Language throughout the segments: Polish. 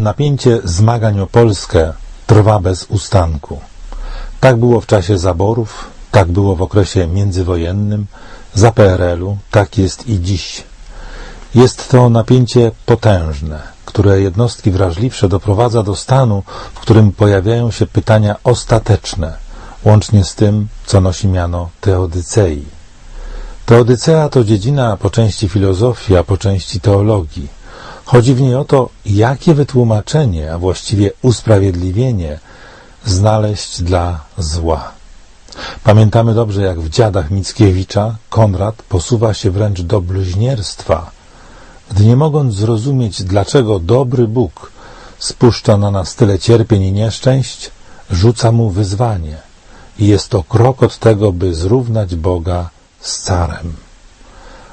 napięcie zmagań o Polskę trwa bez ustanku. Tak było w czasie zaborów, tak było w okresie międzywojennym, za PRL-u, tak jest i dziś. Jest to napięcie potężne, które jednostki wrażliwsze doprowadza do stanu, w którym pojawiają się pytania ostateczne, łącznie z tym, co nosi miano teodycei. Teodycea to dziedzina po części filozofii, a po części teologii. Chodzi w niej o to, jakie wytłumaczenie, a właściwie usprawiedliwienie znaleźć dla zła. Pamiętamy dobrze, jak w dziadach Mickiewicza Konrad posuwa się wręcz do bluźnierstwa, gdy nie mogąc zrozumieć, dlaczego dobry Bóg spuszcza na nas tyle cierpień i nieszczęść, rzuca mu wyzwanie i jest to krok od tego, by zrównać Boga z carem.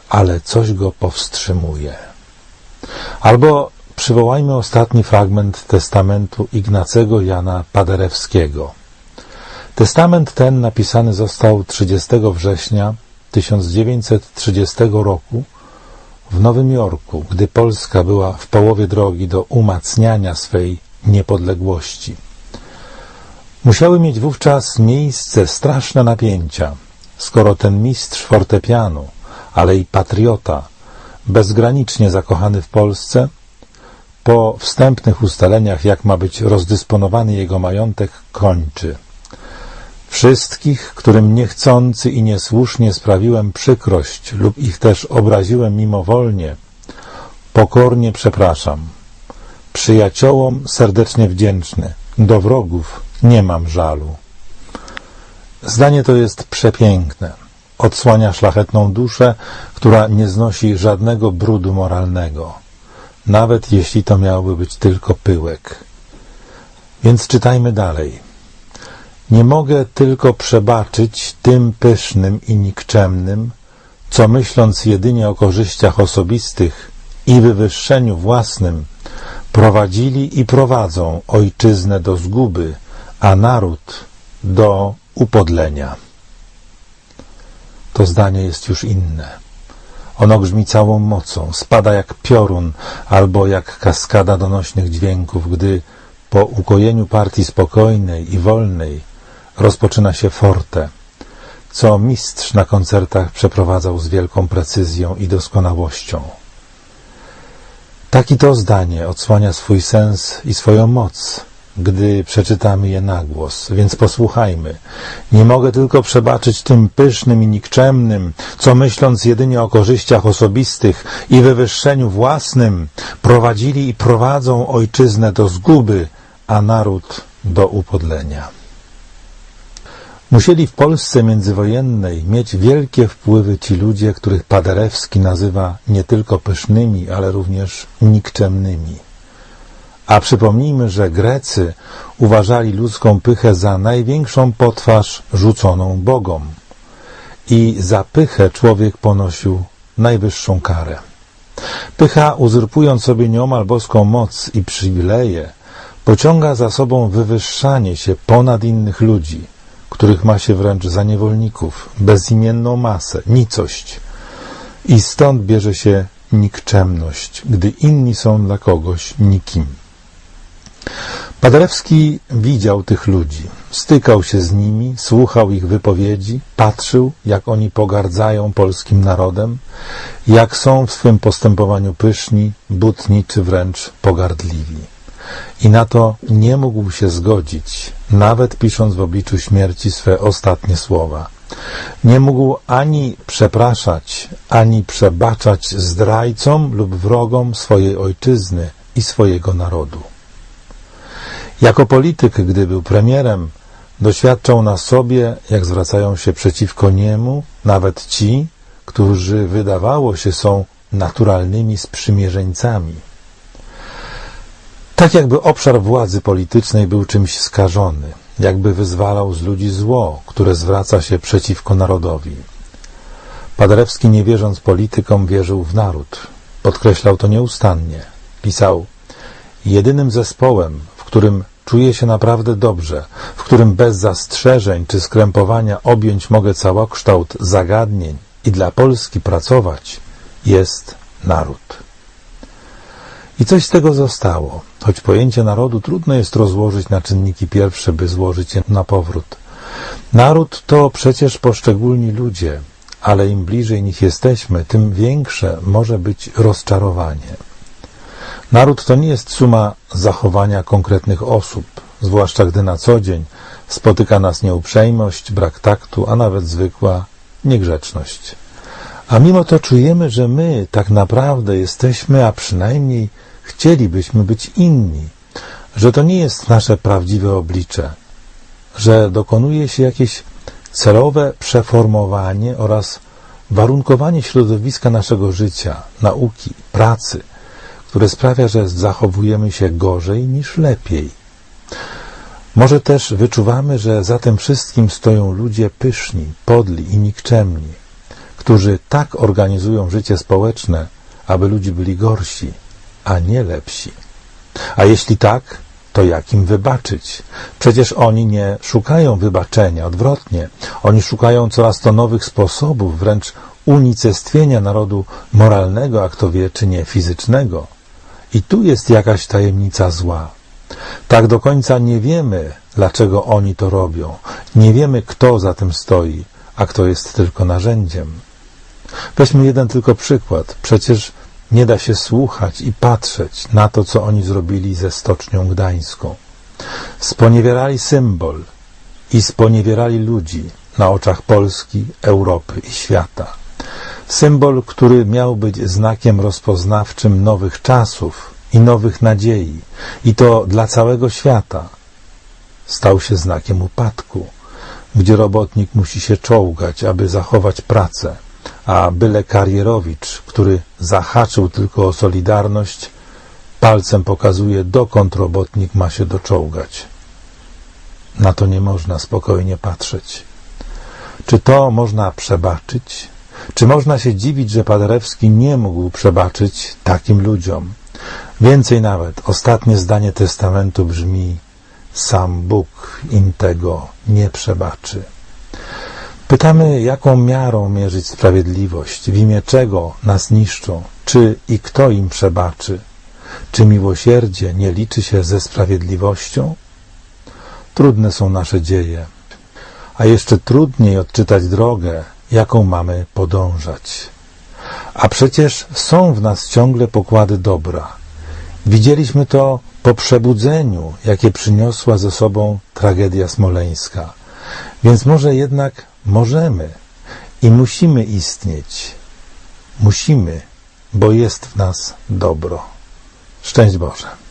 Ale coś go powstrzymuje. Albo przywołajmy ostatni fragment testamentu Ignacego Jana Paderewskiego. Testament ten napisany został 30 września 1930 roku w Nowym Jorku, gdy Polska była w połowie drogi do umacniania swej niepodległości. Musiały mieć wówczas miejsce straszne napięcia, skoro ten mistrz fortepianu, ale i patriota, bezgranicznie zakochany w Polsce, po wstępnych ustaleniach, jak ma być rozdysponowany jego majątek, kończy. Wszystkich, którym niechcący i niesłusznie sprawiłem przykrość lub ich też obraziłem mimowolnie, pokornie przepraszam. Przyjaciołom serdecznie wdzięczny, do wrogów nie mam żalu. Zdanie to jest przepiękne. Odsłania szlachetną duszę, która nie znosi żadnego brudu moralnego, nawet jeśli to miałby być tylko pyłek. Więc czytajmy dalej. Nie mogę tylko przebaczyć tym pysznym i nikczemnym, co myśląc jedynie o korzyściach osobistych i wywyższeniu własnym, prowadzili i prowadzą ojczyznę do zguby, a naród do upodlenia. To zdanie jest już inne. Ono grzmi całą mocą, spada jak piorun albo jak kaskada donośnych dźwięków, gdy po ukojeniu partii spokojnej i wolnej rozpoczyna się forte, co mistrz na koncertach przeprowadzał z wielką precyzją i doskonałością. Taki to zdanie odsłania swój sens i swoją moc, gdy przeczytamy je na głos, więc posłuchajmy. Nie mogę tylko przebaczyć tym pysznym i nikczemnym, co myśląc jedynie o korzyściach osobistych i wywyższeniu własnym, prowadzili i prowadzą ojczyznę do zguby, a naród do upodlenia. Musieli w Polsce międzywojennej mieć wielkie wpływy ci ludzie, których Paderewski nazywa nie tylko pysznymi, ale również nikczemnymi. A przypomnijmy, że Grecy uważali ludzką pychę za największą potwarz rzuconą Bogom. I za pychę człowiek ponosił najwyższą karę. Pycha, uzurpując sobie nieomal boską moc i przywileje, pociąga za sobą wywyższanie się ponad innych ludzi – których ma się wręcz za niewolników, bezimienną masę, nicość. I stąd bierze się nikczemność, gdy inni są dla kogoś nikim. Paderewski widział tych ludzi, stykał się z nimi, słuchał ich wypowiedzi, patrzył, jak oni pogardzają polskim narodem, jak są w swym postępowaniu pyszni, butni czy wręcz pogardliwi i na to nie mógł się zgodzić, nawet pisząc w obliczu śmierci swe ostatnie słowa. Nie mógł ani przepraszać, ani przebaczać zdrajcom lub wrogom swojej ojczyzny i swojego narodu. Jako polityk, gdy był premierem, doświadczał na sobie, jak zwracają się przeciwko niemu nawet ci, którzy wydawało się są naturalnymi sprzymierzeńcami. Tak jakby obszar władzy politycznej był czymś skażony, jakby wyzwalał z ludzi zło, które zwraca się przeciwko narodowi. Paderewski, nie wierząc politykom, wierzył w naród. Podkreślał to nieustannie. Pisał, jedynym zespołem, którym czuję się naprawdę dobrze, w którym bez zastrzeżeń czy skrępowania objąć mogę całokształt zagadnień i dla Polski pracować, jest naród. I coś z tego zostało. choć pojęcie narodu trudno jest rozłożyć na czynniki pierwsze, by złożyć je na powrót. Naród to przecież poszczególni ludzie, ale im bliżej nich jesteśmy, tym większe może być rozczarowanie. Naród to nie jest suma zachowania konkretnych osób, zwłaszcza gdy na co dzień spotyka nas nieuprzejmość, brak taktu, a nawet zwykła niegrzeczność. A mimo to czujemy, że my tak naprawdę jesteśmy, a przynajmniej chcielibyśmy być inni, że to nie jest nasze prawdziwe oblicze, że dokonuje się jakieś celowe przeformowanie oraz warunkowanie środowiska naszego życia, nauki, pracy, które sprawia, że zachowujemy się gorzej niż lepiej. Może też wyczuwamy, że za tym wszystkim stoją ludzie pyszni, podli i nikczemni, którzy tak organizują życie społeczne, aby ludzie byli gorsi, a nie lepsi. A jeśli tak, to jak im wybaczyć? Przecież oni nie szukają wybaczenia, odwrotnie. Oni szukają coraz to nowych sposobów, wręcz unicestwienia narodu moralnego, a kto wie, czy nie fizycznego. I tu jest jakaś tajemnica zła. Tak do końca nie wiemy, dlaczego oni to robią. Nie wiemy, kto za tym stoi, a kto jest tylko narzędziem. Weźmy jeden tylko przykład. Przecież nie da się słuchać i patrzeć na to, co oni zrobili ze Stocznią Gdańską. Sponiewierali symbol i sponiewierali ludzi na oczach Polski, Europy i świata. Symbol, który miał być znakiem rozpoznawczym nowych czasów i nowych nadziei, i to dla całego świata, stał się znakiem upadku, gdzie robotnik musi się czołgać, aby zachować pracę a byle karierowicz, który zahaczył tylko o solidarność, palcem pokazuje, dokąd robotnik ma się doczołgać. Na to nie można spokojnie patrzeć. Czy to można przebaczyć? Czy można się dziwić, że Paderewski nie mógł przebaczyć takim ludziom? Więcej nawet, ostatnie zdanie testamentu brzmi: Sam Bóg im tego nie przebaczy. Pytamy, jaką miarą mierzyć sprawiedliwość, w imię czego nas niszczą, czy i kto im przebaczy, czy miłosierdzie nie liczy się ze sprawiedliwością? Trudne są nasze dzieje, a jeszcze trudniej odczytać drogę, jaką mamy podążać. A przecież są w nas ciągle pokłady dobra. Widzieliśmy to po przebudzeniu, jakie przyniosła ze sobą tragedia smoleńska. Więc może jednak możemy i musimy istnieć. Musimy, bo jest w nas dobro. Szczęść Boże.